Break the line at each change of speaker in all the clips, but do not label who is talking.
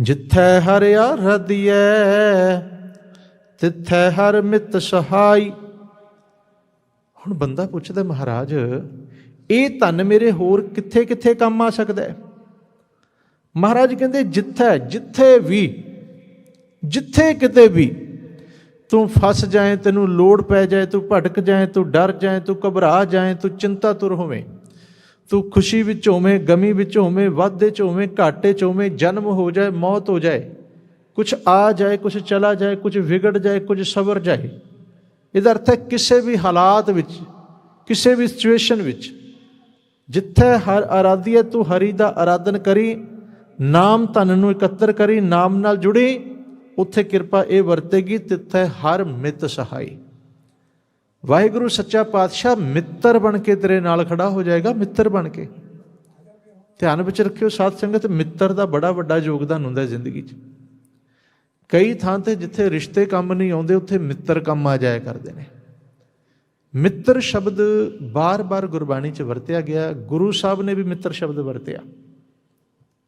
ਜਿੱਥੈ ਹਰਿਆ ਆਰਧੀਐ ਤਿੱਥੈ ਹਰ ਮਿਤ ਸਹਾਈ। ਹੁਣ ਬੰਦਾ ਪੁੱਛਦਾ, ਮਹਾਰਾਜ, ਇਹ ਧਨ ਮੇਰੇ ਹੋਰ ਕਿੱਥੇ ਕਿੱਥੇ ਕੰਮ ਆ ਸਕਦਾ ਹੈ? ਮਹਾਰਾਜ ਕਹਿੰਦੇ, ਜਿੱਥੈ, ਜਿੱਥੇ ਵੀ, ਜਿੱਥੇ ਕਿਤੇ ਵੀ ਤੂੰ ਫਸ ਜਾਏ, ਤੈਨੂੰ ਲੋੜ ਪੈ ਜਾਏ, ਤੂੰ ਭਟਕ ਜਾਏ, ਤੂੰ ਡਰ ਜਾਏ, ਤੂੰ ਘਬਰਾ ਜਾਏ, ਤੂੰ ਚਿੰਤਾਤੁਰ ਹੋਵੇਂ। ਤੂੰ ਖੁਸ਼ੀ ਵਿੱਚ ਹੋਵੇਂ, ਗਮੀ ਵਿੱਚ ਹੋਵੇਂ, ਵਾਧੇ ਚ ਹੋਵੇਂ, ਘਾਟੇ ਚ ਹੋਵੇਂ, ਜਨਮ ਹੋ ਜਾਏ, ਮੌਤ ਹੋ ਜਾਏ ਕੁਝ ਆ ਜਾਏ ਕੁਝ ਚਲਾ ਜਾਏ ਕੁਝ ਵਿਗੜ ਜਾਏ ਕੁਝ ਸਵਰ ਜਾਏ। ਇਹਦਾ ਅਰਥ ਹੈ ਕਿਸੇ ਵੀ ਹਾਲਾਤ ਵਿੱਚ, ਕਿਸੇ ਵੀ ਸਿਚੁਏਸ਼ਨ ਵਿੱਚ, ਜਿੱਥੇ ਹਰ ਆਰਾਧੀਏ ਤੂੰ ਹਰੀ ਦਾ ਆਰਾਧਨ ਕਰੀ, ਨਾਮ ਧਨ ਨੂੰ ਇਕੱਤਰ ਕਰੀ, ਨਾਮ ਨਾਲ ਜੁੜੀ, ਉੱਥੇ ਕਿਰਪਾ ਇਹ ਵਰਤੇਗੀ, ਤਿੱਥੇ ਹਰ ਮਿੱਤ ਸਹਾਈ। ਵਾਹਿਗੁਰੂ ਸੱਚਾ ਪਾਤਸ਼ਾਹ ਮਿੱਤਰ ਬਣ ਕੇ ਤੇਰੇ ਨਾਲ ਖੜਾ ਹੋ ਜਾਏਗਾ, ਮਿੱਤਰ ਬਣ ਕੇ। ਧਿਆਨ ਵਿੱਚ ਰੱਖਿਓ, ਸਾਧ ਸੰਗਤ ਮਿੱਤਰ ਦਾ ਬੜਾ ਵੱਡਾ ਯੋਗਦਾਨ ਹੁੰਦਾ ਹੈ ਜ਼ਿੰਦਗੀ 'ਚ। ਕਈ ਥਾਂ ਤੇ ਜਿੱਥੇ ਰਿਸ਼ਤੇ ਕੰਮ ਨਹੀਂ ਆਉਂਦੇ, ਉੱਥੇ ਮਿੱਤਰ ਕੰਮ ਆ ਜਾਇਆ ਕਰਦੇ ਨੇ। ਮਿੱਤਰ ਸ਼ਬਦ ਬਾਰ-ਬਾਰ ਗੁਰਬਾਣੀ 'ਚ ਵਰਤਿਆ ਗਿਆ, ਗੁਰੂ ਸਾਹਿਬ ਨੇ ਵੀ ਮਿੱਤਰ ਸ਼ਬਦ ਵਰਤਿਆ।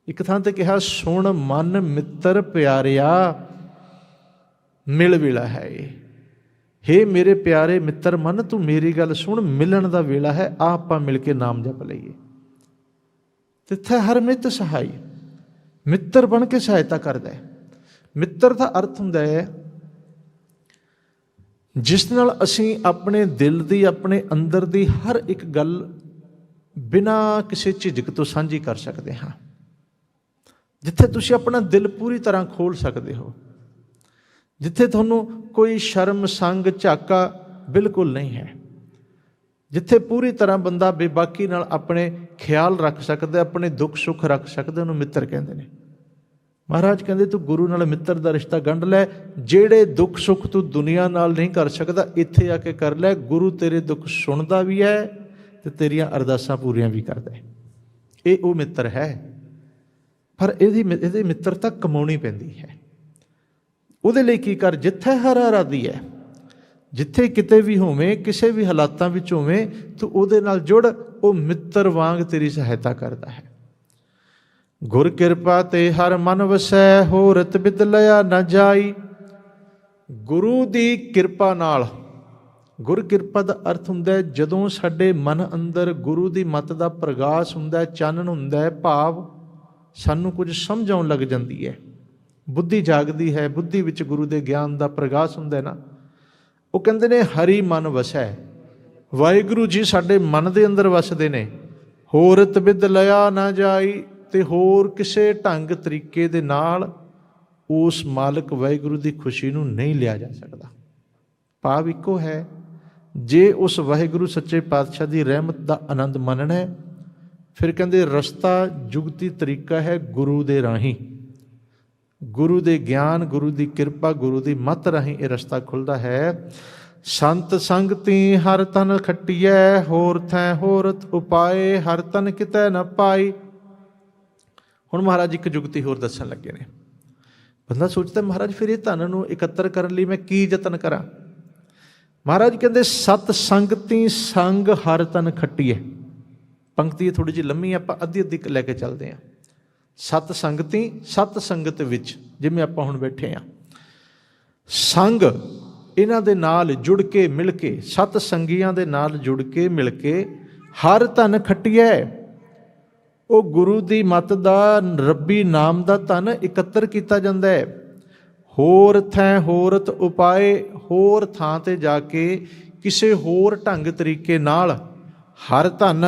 ਇੱਕ ਥਾਂ ਤੇ ਕਿਹਾ, ਸੁਣ ਮਨ ਮਿੱਤਰ ਪਿਆਰਿਆ, ਮਿਲ ਵਿਲਾ ਹੈ ਇਹ। ਹੇ ਮੇਰੇ ਪਿਆਰੇ ਮਿੱਤਰ, ਮਨ, ਤੂੰ ਮੇਰੀ ਗੱਲ ਸੁਣ, ਮਿਲਣ ਦਾ ਵੇਲਾ ਹੈ ਆ ਆਪਾਂ ਮਿਲ ਕੇ ਨਾਮ ਜਪ ਲਈਏ। ਤਿੱਥੇ ਹਰ ਮਿੱਤ ਸਹਾਈ, ਮਿੱਤਰ ਬਣ ਕੇ ਸਹਾਇਤਾ ਕਰਦਾ ਹੈ। ਮਿੱਤਰ ਦਾ ਅਰਥ ਹੁੰਦਾ ਹੈ, ਜਿਸ ਨਾਲ ਅਸੀਂ ਆਪਣੇ ਦਿਲ ਦੀ, ਆਪਣੇ ਅੰਦਰ ਦੀ ਹਰ ਇੱਕ ਗੱਲ ਬਿਨਾਂ ਕਿਸੇ ਝਿਜਕ ਤੋਂ ਸਾਂਝੀ ਕਰ ਸਕਦੇ ਹਾਂ। ਜਿੱਥੇ ਤੁਸੀਂ ਆਪਣਾ ਦਿਲ ਪੂਰੀ ਤਰ੍ਹਾਂ ਖੋਲ ਸਕਦੇ ਹੋ ਜਿੱਥੇ ਤੁਹਾਨੂੰ ਕੋਈ ਸ਼ਰਮ, ਸੰਗ, ਝਾਕਾ ਬਿਲਕੁਲ ਨਹੀਂ ਹੈ। ਜਿੱਥੇ ਪੂਰੀ ਤਰ੍ਹਾਂ ਬੰਦਾ ਬੇਬਾਕੀ ਨਾਲ ਆਪਣੇ ਖਿਆਲ ਰੱਖ ਸਕਦਾ ਆਪਣੇ ਦੁੱਖ, ਸੁੱਖ ਰੱਖ ਸਕਦਾ ਉਹਨੂੰ ਮਿੱਤਰ ਕਹਿੰਦੇ ਨੇ। ਮਹਾਰਾਜ ਕਹਿੰਦੇ, ਤੂੰ ਗੁਰੂ ਨਾਲ ਮਿੱਤਰ ਦਾ ਰਿਸ਼ਤਾ ਗੰਢ ਲੈ। ਜਿਹੜੇ ਦੁੱਖ, ਸੁੱਖ ਤੂੰ ਦੁਨੀਆ ਨਾਲ ਨਹੀਂ ਕਰ ਸਕਦਾ, ਇੱਥੇ ਆ ਕੇ ਕਰ ਲੈ। ਗੁਰੂ ਤੇਰੇ ਦੁੱਖ ਸੁਣਦਾ ਵੀ ਹੈ ਤੇ ਤੇਰੀਆਂ ਅਰਦਾਸਾਂ ਪੂਰੀਆਂ ਵੀ ਕਰਦਾ ਹੈ। ਇਹ ਉਹ ਮਿੱਤਰ ਹੈ। ਪਰ ਇਹਦੀ ਇਹਦੀ ਮਿੱਤਰਤਾ ਕਮਾਉਣੀ ਪੈਂਦੀ ਹੈ। ਉਹਦੇ ਲਈ ਕੀ ਕਰ, ਜਿੱਥੇ ਹਰ ਆਰਾਦੀ ਹੈ, ਜਿੱਥੇ ਕਿਤੇ ਵੀ ਹੋਵੇਂ, ਕਿਸੇ ਵੀ ਹਾਲਾਤਾਂ ਵਿੱਚ ਹੋਵੇਂ, ਤੂੰ ਉਹਦੇ ਨਾਲ ਜੁੜ, ਉਹ ਮਿੱਤਰ ਵਾਂਗ ਤੇਰੀ ਸਹਾਇਤਾ ਕਰਦਾ ਹੈ। ਗੁਰ ਕਿਰਪਾ ਤੇ ਹਰ ਮਨ ਵਸੈ, ਹੋਰਤ ਬਿਦ ਲਿਆ ਨਾ ਜਾਈ। ਗੁਰੂ ਦੀ ਕਿਰਪਾ ਨਾਲ, ਗੁਰ ਕਿਰਪਾ ਦਾ ਅਰਥ ਹੁੰਦਾ ਹੈ, ਜਦੋਂ ਸਾਡੇ ਮਨ ਅੰਦਰ ਗੁਰੂ ਦੀ ਮਤ ਦਾ ਪ੍ਰਗਾਸ ਹੁੰਦਾ ਹੈ, ਚਾਨਣ ਹੁੰਦਾ ਹੈ, ਭਾਵ ਸਾਨੂੰ ਕੁਝ ਸਮਝ ਆਉਣ ਲੱਗ ਜਾਂਦੀ ਹੈ। ਬੁੱਧੀ ਜਾਗਦੀ ਹੈ, ਬੁੱਧੀ ਵਿੱਚ ਗੁਰੂ ਦੇ ਗਿਆਨ ਦਾ ਪ੍ਰਗਾਸ ਹੁੰਦਾ ਨਾ, ਉਹ ਕਹਿੰਦੇ ਨੇ, ਹਰੀ ਮਨ ਵਸੈ। ਵਾਹਿਗੁਰੂ ਜੀ ਸਾਡੇ ਮਨ ਦੇ ਅੰਦਰ ਵਸਦੇ ਨੇ। ਹੋਰ ਬਿਦ ਲਿਆ ਨਾ ਜਾਈ ਤੇ ਹੋਰ ਕਿਸੇ ਢੰਗ ਤਰੀਕੇ ਦੇ ਨਾਲ ਉਸ ਮਾਲਕ ਵਾਹਿਗੁਰੂ ਦੀ ਖੁਸ਼ੀ ਨੂੰ ਨਹੀਂ ਲਿਆ ਜਾ ਸਕਦਾ। ਭਾਵ ਇੱਕੋ ਹੈ, ਜੇ ਉਸ ਵਾਹਿਗੁਰੂ ਸੱਚੇ ਪਾਤਸ਼ਾਹ ਦੀ ਰਹਿਮਤ ਦਾ ਆਨੰਦ ਮੰਨਣਾ ਹੈ, ਫਿਰ ਕਹਿੰਦੇ ਰਸਤਾ, ਜੁਗਤੀ ਤਰੀਕਾ ਹੈ ਗੁਰੂ ਦੇ ਰਾਹੀਂ। ਗੁਰੂ ਦੇ ਗਿਆਨ, ਗੁਰੂ ਦੀ ਕਿਰਪਾ, ਗੁਰੂ ਦੀ ਮਤ ਰਾਹੀਂ ਇਹ ਰਸਤਾ ਖੁੱਲਦਾ ਹੈ। ਸੰਤ ਸੰਗਤੀ ਹਰ ਤਨ ਖੱਟੀਐ, ਹੋਰ ਥੈ ਹੋਰਤ ਉਪਾਏ, ਹਰ ਤਨ ਕਿਤੈ ਨ ਪਾਈ। ਹੁਣ ਮਹਾਰਾਜ ਇੱਕ ਜੁਗਤੀ ਹੋਰ ਦੱਸਣ ਲੱਗੇ ਨੇ। ਬੰਦਾ ਸੋਚਦਾ, ਮਹਾਰਾਜ ਫਿਰ ਇਹ ਧਨ ਨੂੰ ਇਕੱਤਰ ਕਰਨ ਲਈ ਮੈਂ ਕੀ ਯਤਨ ਕਰਾਂ? ਮਹਾਰਾਜ ਕਹਿੰਦੇ, ਸਤ ਸੰਗਤੀ ਸੰਗ ਹਰ ਤਨ ਖੱਟੀਐ। ਪੰਕਤੀ ਥੋੜੀ ਜਿਹੀ ਲੰਮੀ ਆਪਾਂ ਅੱਧੀ ਅੱਧੀ ਲੈ ਕੇ ਚੱਲਦੇ ਆਂ। ਸਤ ਸੰਗਤੀ, ਸਤ ਸੰਗਤ ਵਿੱਚ, ਜਿਵੇਂ ਆਪਾਂ ਹੁਣ ਬੈਠੇ ਆਂ। ਸੰਗ, ਇਹਨਾਂ ਦੇ ਨਾਲ ਜੁੜ ਕੇ ਮਿਲ ਕੇ, ਸਤ ਸੰਗੀਆਂ ਦੇ ਨਾਲ ਜੁੜ ਕੇ ਮਿਲ ਕੇ, ਹਰ ਧਨ ਖੱਟਿਐ। ਉਹ ਗੁਰੂ ਦੀ ਮਤ ਦਾ, ਰੱਬੀ ਨਾਮ ਦਾ ਧਨ ਇਕੱਤਰ ਕੀਤਾ ਜਾਂਦਾ। ਹੈ ਹੋਰ ਥੈ ਹੋਰਤ ਉਪਾਏ, ਹੋਰ ਥਾਂ ਤੇ ਜਾ ਕੇ, ਕਿਸੇ ਹੋਰ ਢੰਗ ਤਰੀਕੇ ਨਾਲ, ਹਰ ਧਨ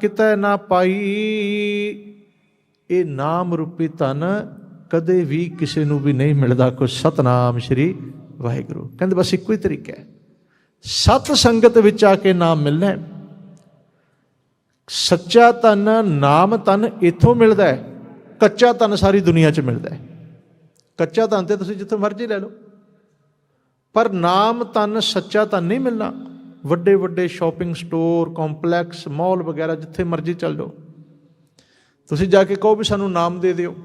ਕਿਤੇ ਨਾ ਪਾਈ। ਇਹ ਨਾਮ ਰੂਪੀ ਧਨ ਕਦੇ ਵੀ ਕਿਸੇ ਨੂੰ ਵੀ ਨਹੀਂ ਮਿਲਦਾ। ਕੋ ਸਤਨਾਮ ਸ਼੍ਰੀ ਵਾਹਿਗੁਰੂ। ਕਹਿੰਦੇ ਬਸ ਇੱਕੋ ਹੀ ਤਰੀਕਾ ਹੈ। ਸਤ ਸੰਗਤ ਵਿੱਚ ਆ ਕੇ ਨਾਮ ਮਿਲਣਾ ਹੈ। ਸੱਚਾ ਧਨ, ਨਾਮ ਧਨ ਇੱਥੋਂ ਮਿਲਦਾ ਹੈ। ਕੱਚਾ ਧਨ ਸਾਰੀ ਦੁਨੀਆ 'ਚ ਮਿਲਦਾ ਹੈ। ਕੱਚਾ ਧਨ ਤੇ ਤੁਸੀਂ ਜਿੱਥੋਂ ਮਰਜ਼ੀ ਲੈ ਲਓ। ਪਰ ਨਾਮ ਧਨ, ਸੱਚਾ ਧਨ ਨਹੀਂ ਮਿਲਣਾ। ਵੱਡੇ ਵੱਡੇ ਸ਼ਾਪਿੰਗ ਸਟੋਰ, ਕੰਪਲੈਕਸ, ਮਾਲ ਵਗੈਰਾ ਜਿੱਥੇ ਮਰਜ਼ੀ ਚੱਲ ਜਾਓ। ਤੁਸੀਂ ਜਾ ਕੇ ਕਹੋ ਵੀ ਸਾਨੂੰ ਨਾਮ ਦੇ ਦਿਓ।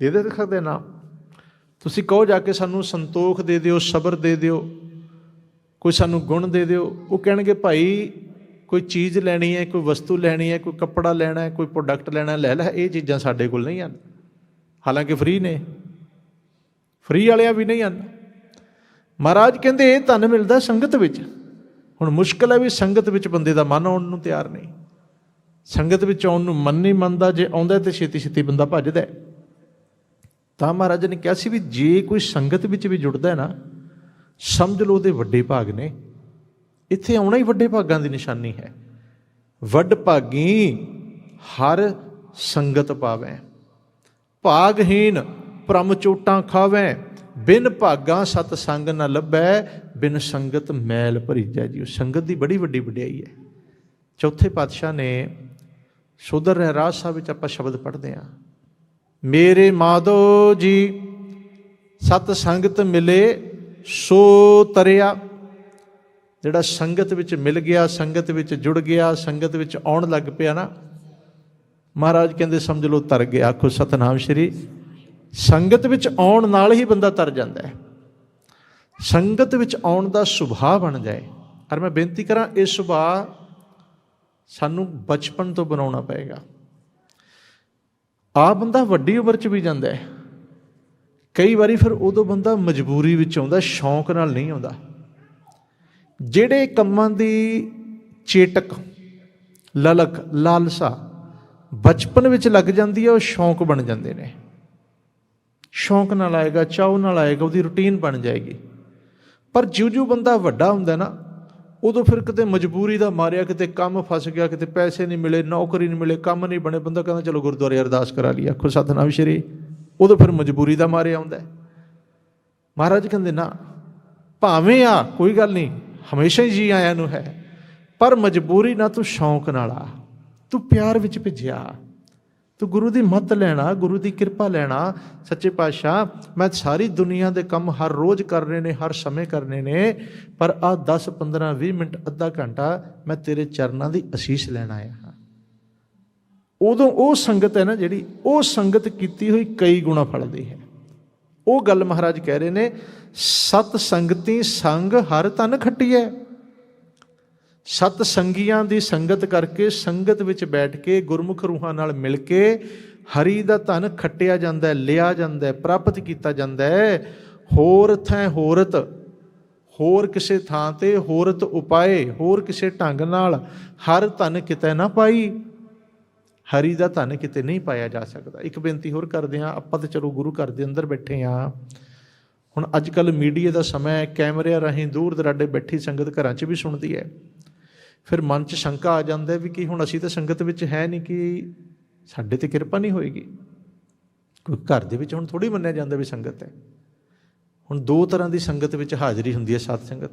ਦੇ ਦੇ ਸਕਦੇ ਨਾਮ। ਤੁਸੀਂ ਕਹੋ ਜਾ ਕੇ ਸਾਨੂੰ ਸੰਤੋਖ ਦੇ ਦਿਓ ਸਬਰ ਦੇ ਦਿਓ ਕੋਈ ਸਾਨੂੰ ਗੁਣ ਦੇ ਦਿਓ। ਉਹ ਕਹਿਣਗੇ ਭਾਈ ਕੋਈ ਚੀਜ਼ ਲੈਣੀ ਹੈ ਕੋਈ ਵਸਤੂ ਲੈਣੀ ਹੈ ਕੋਈ ਕੱਪੜਾ ਲੈਣਾ ਹੈ ਕੋਈ ਪ੍ਰੋਡਕਟ ਲੈਣਾ ਲੈ ਲੈ ਇਹ ਚੀਜ਼ਾਂ ਸਾਡੇ ਕੋਲ ਨਹੀਂ ਹਨ। ਹਾਲਾਂਕਿ ਫ੍ਰੀ ਨੇ। ਫ੍ਰੀ ਵਾਲਿਆਂ ਵੀ ਨਹੀਂ ਹਨ। ਮਹਾਰਾਜ ਕਹਿੰਦੇ ਇਹ ਧਨ ਮਿਲਦਾ ਸੰਗਤ ਵਿੱਚ। ਹੁਣ ਮੁਸ਼ਕਲ ਹੈ ਵੀ ਸੰਗਤ ਵਿੱਚ ਬੰਦੇ ਦਾ ਮਨ ਆਉਣ ਨੂੰ ਤਿਆਰ ਨਹੀਂ। ਸੰਗਤ ਵਿੱਚ ਆਉਣ ਨੂੰ ਮਨ ਨਹੀਂ ਮੰਨਦਾ, ਜੇ ਆਉਂਦਾ ਤੇ ਛੇਤੀ ਛੇਤੀ ਬੰਦਾ ਭੱਜਦਾ ਤਾਂ ਮਹਾਰਾਜ ਨੇ ਕਿਹਾ ਸੀ ਵੀ ਜੇ ਕੋਈ ਸੰਗਤ ਵਿੱਚ ਵੀ ਜੁੜਦਾ ਹੈ ਨਾ, ਸਮਝ ਲਓ ਉਹਦੇ ਵੱਡੇ ਭਾਗ ਨੇ। ਇੱਥੇ ਆਉਣਾ ਹੀ ਵੱਡੇ ਭਾਗਾਂ ਦੀ ਨਿਸ਼ਾਨੀ ਹੈ। ਵੱਡ ਭਾਗੀ ਹਰ ਸੰਗਤ ਪਾਵੈ। ਭਾਗਹੀਨ ਭ੍ਰਮ ਚੋਟਾਂ ਖਾਵੈ। ਬਿਨ ਭਾਗਾਂ ਸਤ ਸੰਗ ਨ ਲੱਭੈ। ਬਿਨ ਸੰਗਤ ਮੈਲ ਭਰੀਜੈ ਜੀ। ਸੰਗਤ ਦੀ ਬੜੀ ਵੱਡੀ ਵਡਿਆਈ ਹੈ। ਚੌਥੇ ਪਾਤਸ਼ਾਹ ਨੇ ਸੋਦਰ ਰਹਿਰਾਜ ਸਾਹਿਬ ਵਿੱਚ ਆਪਾਂ ਸ਼ਬਦ ਪੜ੍ਹਦੇ ਹਾਂ। ਮੇਰੇ ਮਾਧੋ ਜੀ, ਸਤ ਸੰਗਤ ਮਿਲੇ, ਸੋ ਤਰਿਆ। ਜਿਹੜਾ ਸੰਗਤ ਵਿੱਚ ਮਿਲ ਗਿਆ, ਸੰਗਤ ਵਿੱਚ ਜੁੜ ਗਿਆ, ਸੰਗਤ ਵਿੱਚ ਆਉਣ ਲੱਗ ਪਿਆ ਨਾ, ਮਹਾਰਾਜ ਕਹਿੰਦੇ ਸਮਝ ਲਓ ਤਰ ਗਿਆ। ਆਖੋ, ਸਤਨਾਮ ਸ਼੍ਰੀ। ਸੰਗਤ ਵਿੱਚ ਆਉਣ ਨਾਲ ਹੀ ਬੰਦਾ ਤਰ ਜਾਂਦਾ ਹੈ। ਸੰਗਤ ਵਿੱਚ ਆਉਣ ਦਾ ਸੁਭਾਅ ਬਣ ਜਾਏ। ਔਰ ਮੈਂ ਬੇਨਤੀ ਕਰਾਂ, ਇਹ ਸੁਭਾਅ ਸਾਨੂੰ ਬਚਪਨ ਤੋਂ ਬਣਾਉਣਾ ਪਏਗਾ। ਆ ਬੰਦਾ ਵੱਡੀ ਉਮਰ 'ਚ ਵੀ ਜਾਂਦਾ ਹੈ। ਕਈ ਵਾਰੀ ਫਿਰ ਉਦੋਂ ਬੰਦਾ ਮਜਬੂਰੀ ਵਿੱਚ ਆਉਂਦਾ, ਸ਼ੌਂਕ ਨਾਲ ਨਹੀਂ ਆਉਂਦਾ। ਜਿਹੜੇ ਕੰਮਾਂ ਦੀ ਚੇਟਕ, ਲਲਕ, ਲਾਲਸਾ ਬਚਪਨ ਵਿੱਚ ਲੱਗ ਜਾਂਦੀ ਹੈ, ਉਹ ਸ਼ੌਂਕ ਬਣ ਜਾਂਦੇ ਨੇ। ਸ਼ੌਂਕ ਨਾਲ ਆਏਗਾ ਚਾਉ ਨਾਲ ਆਏਗਾ, ਉਹਦੀ ਰੁਟੀਨ ਬਣ ਜਾਏਗੀ। ਪਰ ਜਿਉਂ-ਜਿਉਂ ਬੰਦਾ ਵੱਡਾ ਹੁੰਦਾ ਨਾ ਉਦੋਂ ਫਿਰ ਕਿਤੇ ਮਜਬੂਰੀ ਦਾ ਮਾਰਿਆ, ਕਿਤੇ ਕੰਮ ਫਸ ਗਿਆ, ਕਿਤੇ ਪੈਸੇ ਨਹੀਂ ਮਿਲੇ, ਨੌਕਰੀ ਨਹੀਂ ਮਿਲੇ, ਕੰਮ ਨਹੀਂ ਬਣੇ, ਬੰਦਾ ਕਹਿੰਦਾ, ਚਲੋ ਗੁਰਦੁਆਰੇ ਅਰਦਾਸ ਕਰਾ ਲਈ, ਆਖੋ ਸਤਨਾਮ ਸ਼੍ਰੀ। ਉਦੋਂ ਫਿਰ ਮਜਬੂਰੀ ਦਾ ਮਾਰਿਆ ਆਉਂਦਾ ਮਹਾਰਾਜ ਕਹਿੰਦੇ, ਨਾ, ਭਾਵੇਂ ਆ, ਕੋਈ ਗੱਲ ਨਹੀਂ, ਹਮੇਸ਼ਾ ਹੀ ਜੀ ਆਇਆਂ ਨੂੰ ਹੈ, ਪਰ ਮਜਬੂਰੀ ਨਾ ਤੂੰ ਸ਼ੌਂਕ ਨਾਲ ਆ, ਤੂੰ ਪਿਆਰ ਵਿੱਚ ਭਿੱਜਿਆ। ਤੂੰ ਗੁਰੂ ਦੀ ਮੱਤ ਲੈਣਾ, ਗੁਰੂ ਦੀ ਕਿਰਪਾ ਲੈਣਾ, ਸੱਚੇ ਪਾਤਸ਼ਾਹ, ਮੈਂ ਸਾਰੀ ਦੁਨੀਆ ਦੇ ਕੰਮ ਹਰ ਰੋਜ਼ ਕਰਨੇ ਨੇ, ਹਰ ਸਮੇਂ ਕਰਨੇ ਨੇ, ਪਰ ਆ 10 15 20 ਮਿੰਟ, ਅੱਧਾ ਘੰਟਾ ਮੈਂ ਤੇਰੇ ਚਰਨਾਂ ਦੀ ਅਸੀਸ ਲੈਣ ਆਇਆ ਹਾਂ। ਉਦੋਂ ਉਹ ਸੰਗਤ ਹੈ ਨਾ ਜਿਹੜੀ, ਉਹ ਸੰਗਤ ਕੀਤੀ ਹੋਈ ਕਈ ਗੁਣਾ ਫਲਦੀ ਹੈ। ਉਹ ਗੱਲ ਮਹਾਰਾਜ ਕਹਿ ਰਹੇ ਨੇ, ਸਤ ਸੰਗਤੀ ਸੰਗ ਹਰ ਤਨ ਹੈ ਸਤ ਸੰਗੀਆਂ ਦੀ ਸੰਗਤ ਕਰਕੇ ਸੰਗਤ ਵਿੱਚ ਬੈਠ ਕੇ ਗੁਰਮੁਖ ਰੂਹਾਂ ਨਾਲ ਮਿਲ ਕੇ ਹਰੀ ਦਾ ਧਨ ਖੱਟਿਆ ਜਾਂਦਾ ਹੈ, ਲਿਆ ਜਾਂਦਾ ਹੈ, ਪ੍ਰਾਪਤ ਕੀਤਾ ਜਾਂਦਾ ਹੈ। ਹੋਰ ਥੈ ਹੋਰਤ, ਹੋਰ ਕਿਸੇ ਥਾਂ ਤੇ ਹੋਰਤ ਉਪਾਏ, ਹੋਰ ਕਿਸੇ ਢੰਗ ਨਾਲ ਹਰ ਧਨ ਕਿਤੇ ਨਾ ਪਾਈ। ਹਰੀ ਦਾ ਧਨ ਕਿਤੇ ਨਹੀਂ ਪਾਇਆ ਜਾ ਸਕਦਾ। ਇੱਕ ਬੇਨਤੀ ਹੋਰ ਕਰਦੇ ਹਾਂ, ਆਪਾਂ ਤਾਂ ਚਲੋ ਗੁਰੂ ਘਰ ਦੇ ਅੰਦਰ ਬੈਠੇ ਹਾਂ। ਹੁਣ ਅੱਜ ਕੱਲ ਮੀਡੀਆ ਦਾ ਸਮਾਂ ਹੈ, ਕੈਮਰਿਆਂ ਰਾਹੀਂ ਦੂਰ ਦਰਾਡੇ ਬੈਠੀ ਸੰਗਤ ਘਰਾਂ 'ਚ ਵੀ ਸੁਣਦੀ ਹੈ। ਫਿਰ ਮਨ 'ਚ ਸ਼ੰਕਾ ਆ ਜਾਂਦਾ ਵੀ ਕਿ ਹੁਣ ਅਸੀਂ ਤਾਂ ਸੰਗਤ ਵਿੱਚ ਹੈ ਨਹੀਂ, ਕਿ ਸਾਡੇ ਤੇ ਕਿਰਪਾ ਨਹੀਂ ਹੋਏਗੀ? ਕੋਈ ਘਰ ਦੇ ਵਿੱਚ ਹੁਣ ਥੋੜੀ ਮੰਨਿਆ ਜਾਂਦਾ ਵੀ ਸੰਗਤ ਹੈ। ਹੁਣ ਦੋ ਤਰ੍ਹਾਂ ਦੀ ਸੰਗਤ ਵਿੱਚ ਹਾਜ਼ਰੀ ਹੁੰਦੀ ਹੈ ਸਤ ਸੰਗਤ।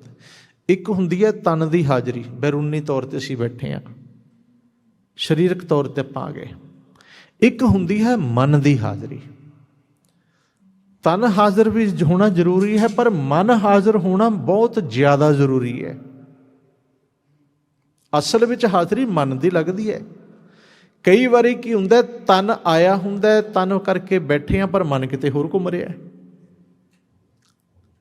ਇੱਕ ਹੁੰਦੀ ਹੈ ਤਨ ਦੀ ਹਾਜ਼ਰੀ, ਬੈਰੂਨੀ ਤੌਰ ਤੇ ਅਸੀਂ ਬੈਠੇ ਹਾਂ। ਸਰੀਰਕ ਤੌਰ ਤੇ ਆਪਾਂ ਆ ਗਏ। ਇੱਕ ਹੁੰਦੀ ਹੈ ਮਨ ਦੀ ਹਾਜ਼ਰੀ। ਤਨ ਹਾਜ਼ਰ ਵੀ ਹੋਣਾ ਜ਼ਰੂਰੀ ਹੈ, ਪਰ ਮਨ ਹਾਜ਼ਰ ਹੋਣਾ ਬਹੁਤ ਜ਼ਿਆਦਾ ਜ਼ਰੂਰੀ ਹੈ। ਅਸਲ ਵਿੱਚ ਹਾਜ਼ਰੀ ਮਨ ਦੀ ਲੱਗਦੀ ਹੈ। ਕਈ ਵਾਰੀ ਕੀ ਹੁੰਦਾ ਤਨ ਆਇਆ ਹੁੰਦਾ ਤਨ ਕਰਕੇ ਬੈਠੇ ਆ ਪਰ ਮਨ ਕਿਤੇ ਹੋਰ ਘੁੰਮ ਰਿਹਾ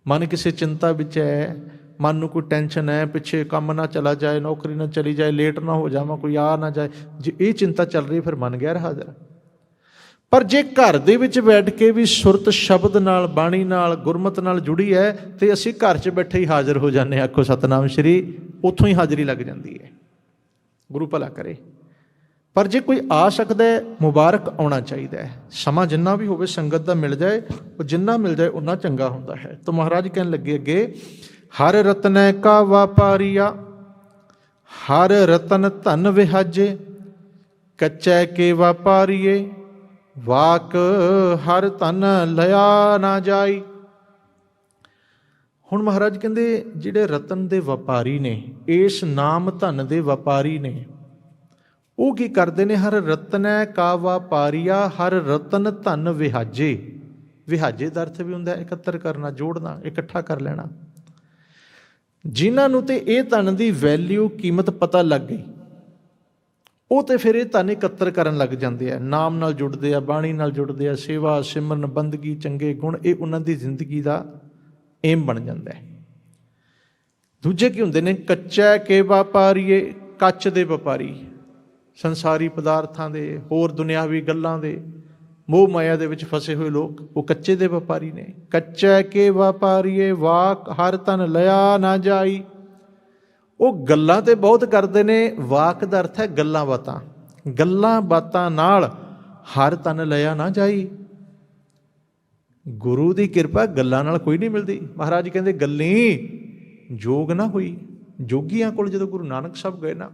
ਮਨ ਕਿਸੇ ਚਿੰਤਾ ਵਿੱਚ ਹੈ, ਮਨ ਨੂੰ ਕੋਈ ਟੈਨਸ਼ਨ ਹੈ, ਪਿੱਛੇ ਕੰਮ ਨਾ ਚਲਾ ਜਾਏ, ਨੌਕਰੀ ਨਾ ਚਲੀ ਜਾਏ, ਲੇਟ ਨਾ ਹੋ ਜਾਵਾਂ, ਕੋਈ ਆ ਨਾ ਜਾਏ, ਜੇ ਇਹ ਚਿੰਤਾ ਚੱਲ ਰਹੀ ਫਿਰ ਮਨ ਗਿਆ ਹਾਜ਼ਰ ਪਰ ਜੇ ਘਰ ਦੇ ਵਿੱਚ ਬੈਠ ਕੇ ਵੀ ਸੁਰਤ ਸ਼ਬਦ ਨਾਲ, ਬਾਣੀ ਨਾਲ, ਗੁਰਮਤ ਨਾਲ ਜੁੜੀ ਹੈ, ਤੇ ਅਸੀਂ ਘਰ 'ਚ ਬੈਠੇ ਹੀ ਹਾਜ਼ਰ ਹੋ ਜਾਂਦੇ ਹਾਂ। ਆਖੋ ਸਤਨਾਮ ਸ਼੍ਰੀ, ਉੱਥੋਂ ਹੀ ਹਾਜ਼ਰੀ ਲੱਗ ਜਾਂਦੀ ਹੈ। ਗੁਰੂ ਭਲਾ ਕਰੇ। ਪਰ ਜੇ ਕੋਈ ਆ ਸਕਦਾ ਹੈ, ਮੁਬਾਰਕ ਆਉਣਾ ਚਾਹੀਦਾ ਹੈ। ਸਮਾਂ ਜਿੰਨਾ ਵੀ ਹੋਵੇ, ਸੰਗਤ ਦਾ ਮਿਲ ਜਾਏ, ਉਹ ਜਿੰਨਾ ਮਿਲ ਜਾਏ ਉਨਾ ਚੰਗਾ ਹੁੰਦਾ ਹੈ। ਤਾਂ ਮਹਾਰਾਜ ਕਹਿਣ ਲੱਗੇ ਅੱਗੇ, ਹਰ ਰਤਨੈ ਕਾ ਵਾਪਾਰੀਆ, ਹਰ ਰਤਨ ਧਨ ਵਿਹਾਜੇ, ਕੱਚੈ ਕੇ ਵਾਪਾਰੀਏ, ਵਾਕ ਹਰ ਧਨ ਲਿਆ ਨਾ ਜਾਈ। ਹੁਣ ਮਹਾਰਾਜ ਕਹਿੰਦੇ, ਜਿਹੜੇ ਰਤਨ ਦੇ ਵਪਾਰੀ ਨੇ ਇਸ ਨਾਮ ਧਨ ਦੇ ਵਪਾਰੀ ਨੇ, ਉਹ ਕੀ ਕਰਦੇ ਨੇ? ਹਰ ਰਤਨੈ ਕਾ ਵਪਾਰੀਆ, ਹਰ ਰਤਨ ਧਨ ਵਿਹਾਜੇ। ਵਿਹਾਜੇ ਦਾ ਅਰਥ ਵੀ ਹੁੰਦਾ ਇਕੱਤਰ ਕਰਨਾ, ਜੋੜਨਾ, ਇਕੱਠਾ ਕਰ ਲੈਣਾ। ਜਿਨ੍ਹਾਂ ਨੂੰ ਤੇ ਇਹ ਧਨ ਦੀ ਵੈਲਿਊ ਕੀਮਤ ਪਤਾ ਲੱਗ ਗਈ, ਉਹ ਤੇ ਫਿਰ ਇਹ ਧਨ ਇਕੱਤਰ ਕਰਨ ਲੱਗ ਜਾਂਦੇ ਆ। ਨਾਮ ਨਾਲ ਜੁੜਦੇ ਆ, ਬਾਣੀ ਨਾਲ ਜੁੜਦੇ ਆ, ਸੇਵਾ, ਸਿਮਰਨ, ਬੰਦਗੀ, ਚੰਗੇ ਗੁਣ, ਇਹ ਉਹਨਾਂ ਦੀ ਜ਼ਿੰਦਗੀ ਦਾ ਏਮ ਬਣ ਜਾਂਦਾ ਹੈ। ਦੂਜੇ ਕੀ ਹੁੰਦੇ ਨੇ? ਕੱਚਾ ਕੇ ਵਪਾਰੀਏ, ਕੱਚ ਦੇ ਵਪਾਰੀ, ਸੰਸਾਰੀ ਪਦਾਰਥਾਂ ਦੇ, ਹੋਰ ਦੁਨਿਆਵੀ ਗੱਲਾਂ ਦੇ, ਮੋਹ ਮਾਇਆ ਦੇ ਵਿੱਚ ਫਸੇ ਹੋਏ ਲੋਕ, ਉਹ ਕੱਚੇ ਦੇ ਵਪਾਰੀ ਨੇ। ਕੱਚਾ ਕੇ ਵਪਾਰੀਏ, ਵਾਕ ਹਰ ਤਨ ਲਿਆ ਨਾ ਜਾਈ। ਉਹ ਗੱਲਾਂ ਤੇ ਬਹੁਤ ਕਰਦੇ ਨੇ, ਵਾਕ ਦਾ ਅਰਥ ਹੈ ਗੱਲਾਂ ਬਾਤਾਂ। ਗੱਲਾਂ ਬਾਤਾਂ ਨਾਲ ਹਰ ਤਨ ਲਿਆ ਨਾ ਜਾਈ। ਗੁਰੂ ਦੀ ਕਿਰਪਾ ਗੱਲਾਂ ਨਾਲ ਕੋਈ ਨਹੀਂ ਮਿਲਦੀ। ਮਹਾਰਾਜ ਕਹਿੰਦੇ, ਗੱਲੀ ਜੋਗ ਨਾ ਹੋਈ। ਜੋਗੀਆਂ ਕੋਲ ਜਦੋਂ ਗੁਰੂ ਨਾਨਕ ਸਾਹਿਬ ਗਏ ਨਾ,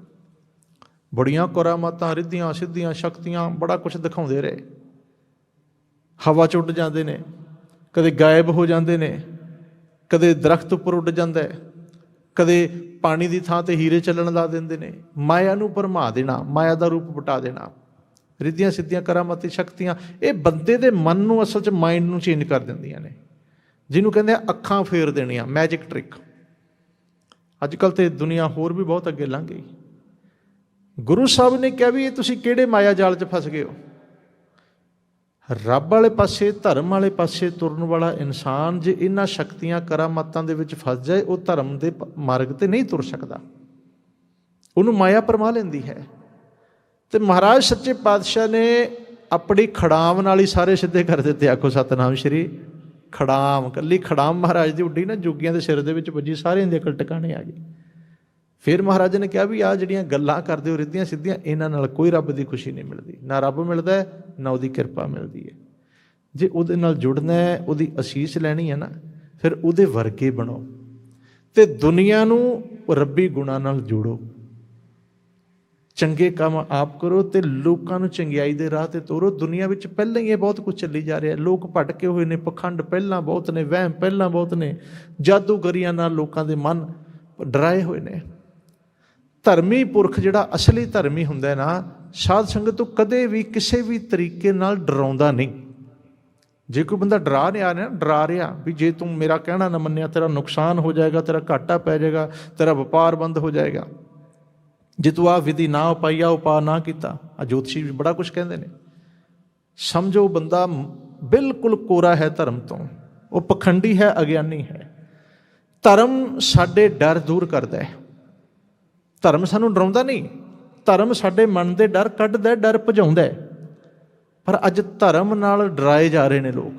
ਬੜੀਆਂ ਕਰਾਮਾਤਾਂ ਰਿੱਧੀਆਂ, ਸਿੱਧੀਆਂ, ਸ਼ਕਤੀਆਂ, ਬੜਾ ਕੁਝ ਦਿਖਾਉਂਦੇ ਰਹੇ। ਹਵਾ ਚ ਉੱਡ ਜਾਂਦੇ ਨੇ, ਕਦੇ ਗਾਇਬ ਹੋ ਜਾਂਦੇ ਨੇ, ਕਦੇ ਦਰਖਤ ਉੱਪਰ ਉੱਡ ਜਾਂਦਾ ਹੈ, ਕਦੇ ਪਾਣੀ ਦੀ ਥਾਂ ਤੇ ਹੀਰੇ ਚੱਲਣ ਲਾ ਦਿੰਦੇ ਨੇ। ਮਾਇਆ ਨੂੰ ਭਰਮਾ ਦੇਣਾ, ਮਾਇਆ ਦਾ ਰੂਪ ਵਟਾ ਦੇਣਾ। ਰਿੱਧੀਆਂ ਸਿੱਧੀਆਂ ਕਰਾਮਾਤੀ ਸ਼ਕਤੀਆਂ, ਇਹ ਬੰਦੇ ਦੇ ਮਨ ਨੂੰ ਅਸਲ 'ਚ ਮਾਈਂਡ ਨੂੰ ਚੇਂਜ ਕਰ ਦਿੰਦੀਆਂ ਨੇ। ਜਿਹਨੂੰ ਕਹਿੰਦੇ ਆ ਅੱਖਾਂ ਫੇਰ ਦੇਣੀਆਂ ਮੈਜਿਕ ਟ੍ਰਿਕ ਅੱਜ ਕੱਲ ਤੇ ਦੁਨੀਆ ਹੋਰ ਵੀ ਬਹੁਤ ਅੱਗੇ ਲੰਘ ਗਈ। ਗੁਰੂ ਸਾਹਿਬ ਨੇ ਕਿਹਾ ਵੀ ਇਹ ਤੁਸੀਂ ਕਿਹੜੇ ਮਾਇਆ ਜਾਲ 'ਚ ਫਸ ਗਏ ਹੋ? ਰੱਬ ਵਾਲੇ ਪਾਸੇ, ਧਰਮ ਵਾਲੇ ਪਾਸੇ ਤੁਰਨ ਵਾਲਾ ਇਨਸਾਨ ਜੇ ਇਹਨਾਂ ਸ਼ਕਤੀਆਂ ਕਰਾਮਾਤਾਂ ਦੇ ਵਿੱਚ ਫਸ ਜਾਏ, ਉਹ ਧਰਮ ਦੇ ਮਾਰਗ ਤੇ ਨਹੀਂ ਤੁਰ ਸਕਦਾ। ਉਹਨੂੰ ਮਾਇਆ ਪਰਮਾ ਲੈਂਦੀ ਹੈ। ਤੇ ਮਹਾਰਾਜ ਸੱਚੇ ਪਾਤਸ਼ਾਹ ਨੇ ਆਪਣੀ ਖੜਾਮ ਨਾਲ ਹੀ ਸਾਰੇ ਸਿੱਧੇ ਕਰ ਦਿੱਤੇ। ਆਖੋ ਸਤਨਾਮ ਸ਼੍ਰੀ ਖੜਾਮ। ਕੱਲੀ ਖੜਾਮ ਮਹਾਰਾਜ ਦੀ ਉੱਡੀ ਨਾ ਜੋਗੀਆਂ ਦੇ ਸਿਰ ਦੇ ਵਿੱਚ ਵੱਜੀ ਸਾਰਿਆਂ ਦੇ ਅਕਲ ਟਿਕਾਣੇ ਆ ਗਏ ਫਿਰ ਮਹਾਰਾਜ ਨੇ ਕਿਹਾ ਵੀ ਆ ਜਿਹੜੀਆਂ ਗੱਲਾਂ ਕਰਦੇ ਹੋ ਰਿੱਧੀਆਂ ਸਿੱਧੀਆਂ ਇਹਨਾਂ ਨਾਲ ਕੋਈ ਰੱਬ ਦੀ ਖੁਸ਼ੀ ਨਹੀਂ ਮਿਲਦੀ। ਨਾ ਰੱਬ ਮਿਲਦਾ ਹੈ, ਨਾ ਉਹਦੀ ਕਿਰਪਾ ਮਿਲਦੀ ਹੈ। ਜੇ ਉਹਦੇ ਨਾਲ ਜੁੜਨਾ ਹੈ ਉਹਦੀ ਅਸੀਸ ਲੈਣੀ ਹੈ ਨਾ ਫਿਰ ਉਹਦੇ ਵਰਗੇ ਬਣੋ। ਤੇ ਦੁਨੀਆ ਨੂੰ ਰੱਬੀ ਗੁਣਾ ਨਾਲ ਜੋੜੋ। ਚੰਗੇ ਕੰਮ ਆਪ ਕਰੋ ਤੇ ਲੋਕਾਂ ਨੂੰ ਚੰਗਿਆਈ ਦੇ ਰਾਹ ਤੇ ਤੋਰੋ। ਦੁਨੀਆ ਵਿੱਚ ਪਹਿਲਾਂ ਹੀ ਇਹ ਬਹੁਤ ਕੁਝ ਚੱਲੀ ਜਾ ਰਿਹਾ ਲੋਕ ਭਟਕੇ ਹੋਏ ਨੇ, ਪਖੰਡ ਪਹਿਲਾਂ ਬਹੁਤ ਨੇ, ਵਹਿਮ ਪਹਿਲਾਂ ਬਹੁਤ ਨੇ, ਜਾਦੂਗਰੀਆਂ ਨਾਲ ਲੋਕਾਂ ਦੇ ਮਨ ਡਰਾਏ ਹੋਏ ਨੇ। ਧਰਮੀ ਪੁਰਖ ਜਿਹੜਾ ਅਸਲੀ ਧਰਮੀ ਹੁੰਦਾ ਨਾ, ਸਾਧ ਸੰਗਤ ਤੋਂ ਕਦੇ ਵੀ ਕਿਸੇ ਵੀ ਤਰੀਕੇ ਨਾਲ ਡਰਾਉਂਦਾ ਨਹੀਂ। ਜੇ ਕੋਈ ਬੰਦਾ ਡਰਾ ਰਿਹਾ ਨਾ, ਡਰਾ ਰਿਹਾ ਵੀ ਜੇ ਤੂੰ ਮੇਰਾ ਕਹਿਣਾ ਨਾ ਮੰਨਿਆ, ਤੇਰਾ ਨੁਕਸਾਨ ਹੋ ਜਾਏਗਾ, ਤੇਰਾ ਘਾਟਾ ਪੈ ਜਾਏਗਾ, ਤੇਰਾ ਵਪਾਰ ਬੰਦ ਹੋ ਜਾਏਗਾ। ਜੇ ਤੂੰ ਆ ਵਿਧੀ ਨਾ ਉਪਾਇਆ ਉਪਾ ਨਾ ਕੀਤਾ ਆ ਜੋਤਸ਼ੀ ਵੀ ਬੜਾ ਕੁਝ ਕਹਿੰਦੇ ਨੇ। ਸਮਝੋ ਬੰਦਾ ਬਿਲਕੁਲ ਕੋਰਾ ਹੈ ਧਰਮ ਤੋਂ, ਉਹ ਪਖੰਡੀ ਹੈ, ਅਗਿਆਨੀ ਹੈ। ਧਰਮ ਸਾਡੇ ਡਰ ਦੂਰ ਕਰਦਾ ਹੈ। ਧਰਮ ਸਾਨੂੰ ਡਰਾਉਂਦਾ ਨਹੀਂ। ਧਰਮ ਸਾਡੇ ਮਨ ਦੇ ਡਰ ਕੱਢਦਾ, ਡਰ ਭਜਾਉਂਦਾ ਪਰ ਅੱਜ ਧਰਮ ਨਾਲ ਡਰਾਏ ਜਾ ਰਹੇ ਨੇ ਲੋਕ।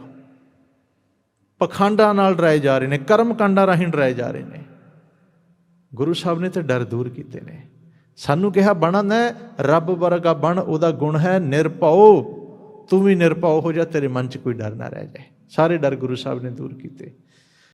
ਪਖੰਡਾਂ ਨਾਲ ਡਰਾਏ ਜਾ ਰਹੇ ਨੇ, ਕਰਮ ਕਾਂਡਾਂ ਰਾਹੀਂ ਡਰਾਏ ਜਾ ਰਹੇ ਨੇ। ਗੁਰੂ ਸਾਹਿਬ ਨੇ ਤੇ ਡਰ ਦੂਰ ਕੀਤੇ ਨੇ। ਸਾਨੂੰ ਕਿਹਾ ਬਣਨ ਹੈ ਰੱਬ ਵਰਗਾ ਬਣ, ਉਹਦਾ ਗੁਣ ਹੈ ਨਿਰਭਉ। ਤੂੰ ਵੀ ਨਿਰਭਉ ਹੋ ਜਾ, ਤੇਰੇ ਮਨ 'ਚ ਕੋਈ ਡਰ ਨਾ ਰਹਿ ਜਾਏ। ਸਾਰੇ ਡਰ ਗੁਰੂ ਸਾਹਿਬ ਨੇ ਦੂਰ ਕੀਤੇ।